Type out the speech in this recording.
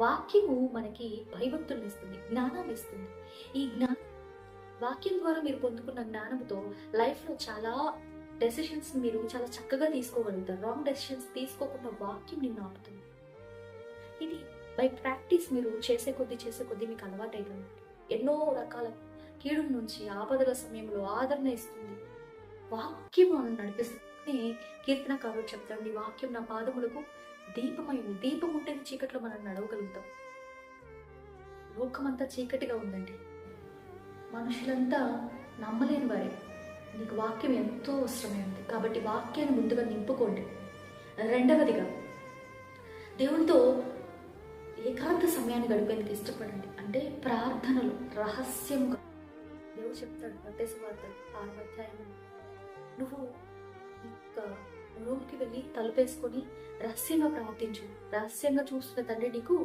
వాక్యము మనకి భయభక్తులను ఇస్తుంది జ్ఞానాన్ని ఇస్తుంది ఈ జ్ఞా వాక్యం ద్వారా మీరు పొందుకున్న జ్ఞానంతో లైఫ్లో చాలా డెసిషన్స్ మీరు చాలా చక్కగా తీసుకోగలుగుతారు. రాంగ్ డెసిషన్స్ తీసుకోకుండా వాక్యం నిన్ను ఆపుతుంది. ఇది బై ప్రాక్టీస్ మీరు చేసే కొద్దీ చేసే కొద్దీ మీకు అలవాటైతుంది ఎన్నో రకాల కీడు నుంచి ఆపదల సమయంలో ఆదరణ ఇస్తుంది. వాక్యం నడిపిస్తుంది కీర్తనకారుడు చెప్తాడు "నీ వాక్యం నా పాదములకు దీపమైంది దీపం ఉంటేనే చీకట్లో మనం నడవగలుగుతాం. లోకమంతా చీకటిగా ఉందండి. మనుషులంతా నమ్మలేని వారే. నీకు వాక్యం ఎంతో అవసరమైంది కాబట్టి వాక్యాన్ని ముందుగా నింపుకోండి. రెండవదిగా దేవునితో ఏకాంత సమయాన్ని గడిపేందుకు ఇష్టపడండి. అంటే ప్రార్థనలు రహస్యంగా దేవుడు చెప్తాడు మత్తయి వార్తలు ఆరు అధ్యాయం నువ్వు రూమ్కి వెళ్ళి తలుపేసుకొని రహస్యంగా ప్రవర్తించు. రహస్యంగా చూస్తున్న తండ్రి నీకు